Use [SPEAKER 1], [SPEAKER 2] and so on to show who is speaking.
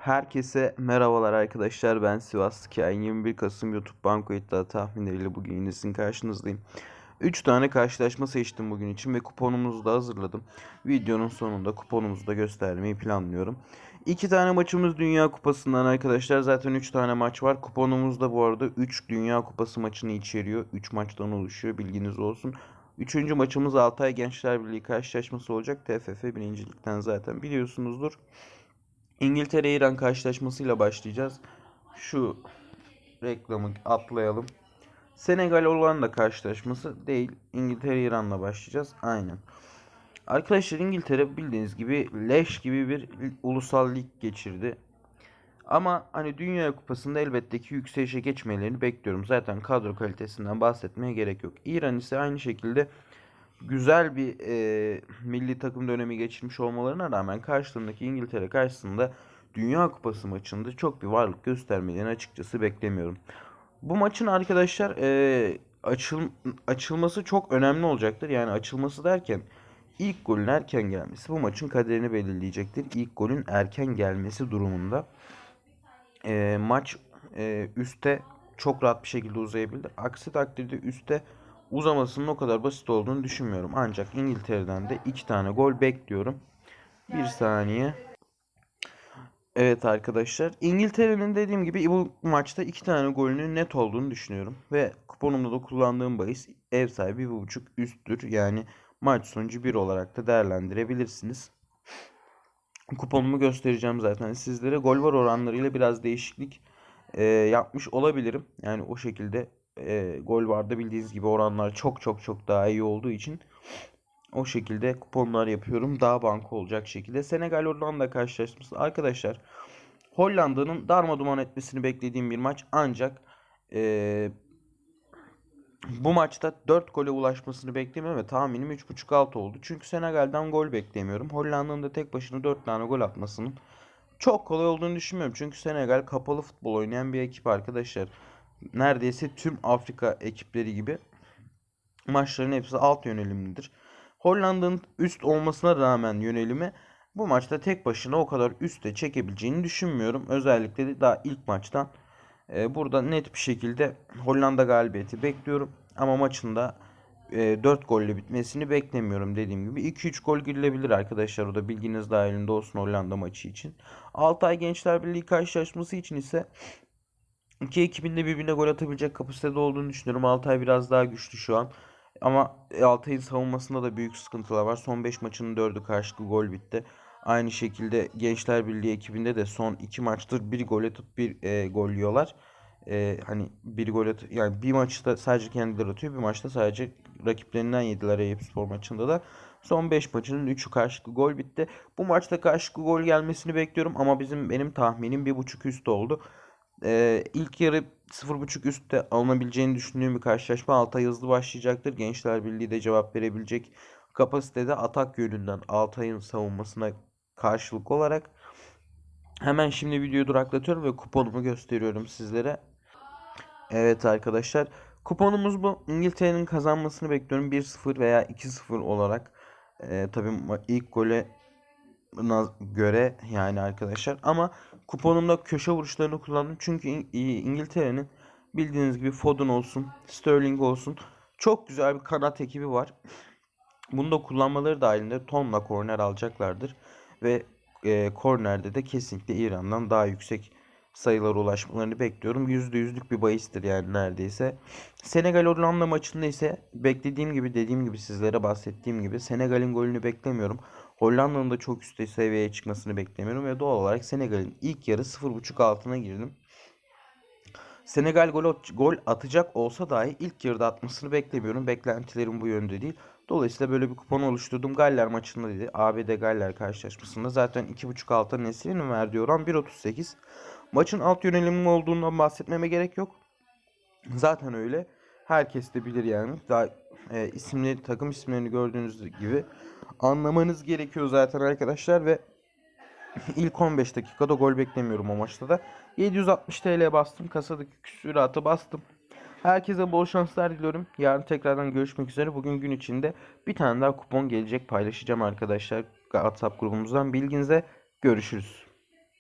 [SPEAKER 1] Herkese merhabalar arkadaşlar. Ben Sivas Kain 21 Kasım YouTube Banko iddia tahminleriyle bugün yine sizin karşınızdayım. 3 tane karşılaşma seçtim bugün için ve kuponumuzu da hazırladım. Videonun sonunda kuponumuzu da göstermeyi planlıyorum. 2 tane maçımız Dünya Kupası'ndan arkadaşlar. Zaten 3 tane maç var. Kuponumuz da bu arada 3 Dünya Kupası maçını içeriyor. 3 maçtan oluşuyor bilginiz olsun. Üçüncü maçımız Altay Gençler Birliği karşılaşması olacak. TFF birincilikten zaten biliyorsunuzdur. İngiltere-İran karşılaşmasıyla başlayacağız. Şu reklamı atlayalım. Senegal Hollanda karşılaşması değil. İngiltere-İran'la başlayacağız. Aynen. Arkadaşlar İngiltere bildiğiniz gibi leş gibi bir ulusal lig geçirdi. Ama hani Dünya Kupası'nda elbette ki yükselişe geçmelerini bekliyorum. Zaten kadro kalitesinden bahsetmeye gerek yok. İran ise aynı şekilde güzel bir e, milli takım dönemi geçirmiş olmalarına rağmen karşılarındaki İngiltere karşısında Dünya Kupası maçında çok bir varlık göstermelerini açıkçası beklemiyorum. Bu maçın arkadaşlar e, açıl, açılması çok önemli olacaktır. Yani açılması derken ilk golün erken gelmesi bu maçın kaderini belirleyecektir. İlk golün erken gelmesi durumunda e, maç e, üste çok rahat bir şekilde uzayabilir. Aksi takdirde üste uzamasının o kadar basit olduğunu düşünmüyorum. Ancak İngiltere'den de iki tane gol bekliyorum. Bir saniye. Evet arkadaşlar. İngiltere'nin dediğim gibi bu maçta iki tane golünün net olduğunu düşünüyorum. Ve kuponumda da kullandığım bahis ev sahibi bir buçuk üsttür. Yani maç sonucu bir olarak da değerlendirebilirsiniz. Kuponumu göstereceğim zaten sizlere. Gol var oranlarıyla biraz değişiklik e, yapmış olabilirim. Yani o şekilde e, gol vardı bildiğiniz gibi oranlar çok çok çok daha iyi olduğu için o şekilde kuponlar yapıyorum. Daha banko olacak şekilde. Senegal Hollanda karşılaşması. Arkadaşlar Hollanda'nın darmaduman etmesini beklediğim bir maç. Ancak e, bu maçta 4 gole ulaşmasını beklemiyorum ve tahminim 3.5 alt oldu. Çünkü Senegal'den gol beklemiyorum. Hollanda'nın da tek başına 4 tane gol atmasının çok kolay olduğunu düşünmüyorum. Çünkü Senegal kapalı futbol oynayan bir ekip arkadaşlar. Neredeyse tüm Afrika ekipleri gibi maçların hepsi alt yönelimlidir. Hollanda'nın üst olmasına rağmen yönelimi bu maçta tek başına o kadar üste çekebileceğini düşünmüyorum. Özellikle de daha ilk maçtan e, burada net bir şekilde Hollanda galibiyeti bekliyorum. Ama maçın da e, 4 golle bitmesini beklemiyorum dediğim gibi. 2-3 gol girilebilir arkadaşlar. O da bilginiz dahilinde olsun Hollanda maçı için. Altay Gençler Birliği karşılaşması için ise iki ekibin de birbirine gol atabilecek kapasitede olduğunu düşünüyorum. Altay biraz daha güçlü şu an. Ama Altay'ın savunmasında da büyük sıkıntılar var. Son 5 maçının 4'ü karşılıklı gol bitti. Aynı şekilde Gençler Birliği ekibinde de son 2 maçtır bir gol atıp bir e, gol yiyorlar. E, hani bir gol at yani bir maçta sadece kendileri atıyor. Bir maçta sadece rakiplerinden yediler Eyüp Spor maçında da. Son 5 maçının 3'ü karşılıklı gol bitti. Bu maçta karşılıklı gol gelmesini bekliyorum ama bizim benim tahminim 1.5 üst oldu. Ee, ilk yarı 0.5 üstte alınabileceğini düşündüğüm bir karşılaşma Altay hızlı başlayacaktır. Gençler Birliği de cevap verebilecek kapasitede atak yönünden Altay'ın savunmasına karşılık olarak. Hemen şimdi videoyu duraklatıyorum ve kuponumu gösteriyorum sizlere. Evet arkadaşlar. Kuponumuz bu. İngiltere'nin kazanmasını bekliyorum. 1-0 veya 2-0 olarak. Ee, tabii ilk gole göre yani arkadaşlar. Ama kuponumda köşe vuruşlarını kullandım. Çünkü İngiltere'nin bildiğiniz gibi Foden olsun, Sterling olsun çok güzel bir kanat ekibi var. Bunu da kullanmaları dahilinde tonla korner alacaklardır. Ve e, kornerde de kesinlikle İran'dan daha yüksek sayılara ulaşmalarını bekliyorum. %100'lük bir bahistir yani neredeyse. Senegal Hollanda maçında ise beklediğim gibi dediğim gibi sizlere bahsettiğim gibi Senegal'in golünü beklemiyorum. Hollanda'nın da çok üstte seviyeye çıkmasını beklemiyorum ve doğal olarak Senegal'in ilk yarı 0.5 altına girdim. Senegal gol, gol atacak olsa dahi ilk yarıda atmasını beklemiyorum. Beklentilerim bu yönde değil. Dolayısıyla böyle bir kupon oluşturdum. Galler maçında dedi. ABD Galler karşılaşmasında zaten 2.5 alta Nesli'nin verdiği oran 1.38. Maçın alt yönelimi olduğundan bahsetmeme gerek yok. Zaten öyle. Herkes de bilir yani. Daha e, isimleri, takım isimlerini gördüğünüz gibi anlamanız gerekiyor zaten arkadaşlar ve ilk 15 dakikada gol beklemiyorum o maçta da. 760 TL bastım. Kasadaki küsuratı bastım. Herkese bol şanslar diliyorum. Yarın tekrardan görüşmek üzere. Bugün gün içinde bir tane daha kupon gelecek paylaşacağım arkadaşlar. WhatsApp grubumuzdan bilginize görüşürüz.